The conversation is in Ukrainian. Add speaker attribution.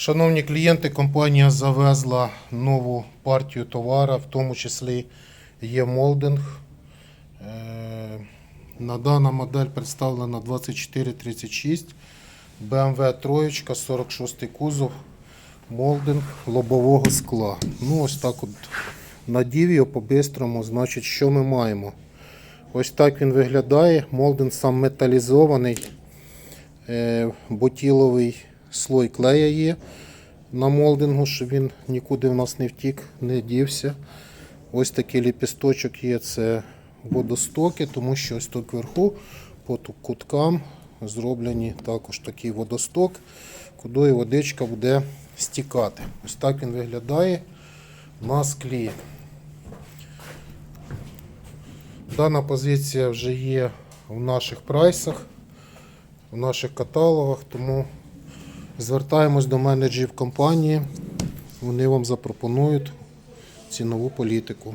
Speaker 1: Шановні клієнти, компанія завезла нову партію товара, в тому числі є молдинг. Е, На дана модель представлена 2436, BMW 3, 46 кузов, молдинг лобового скла. Ну, ось так от надів його по-бистрому, значить, що ми маємо? Ось так він виглядає. Молдинг сам металізований, е, ботіловий слой клея є на молдингу, щоб він нікуди в нас не втік, не дівся. Ось такий ліпісточок є, це водостоки, тому що ось тут вверху по куткам зроблені також такий водосток, куди водичка буде стікати. Ось так він виглядає на склі. Дана позиція вже є в наших прайсах, в наших каталогах, тому звертаємось до менеджерів компанії, вони вам запропонують цінову політику.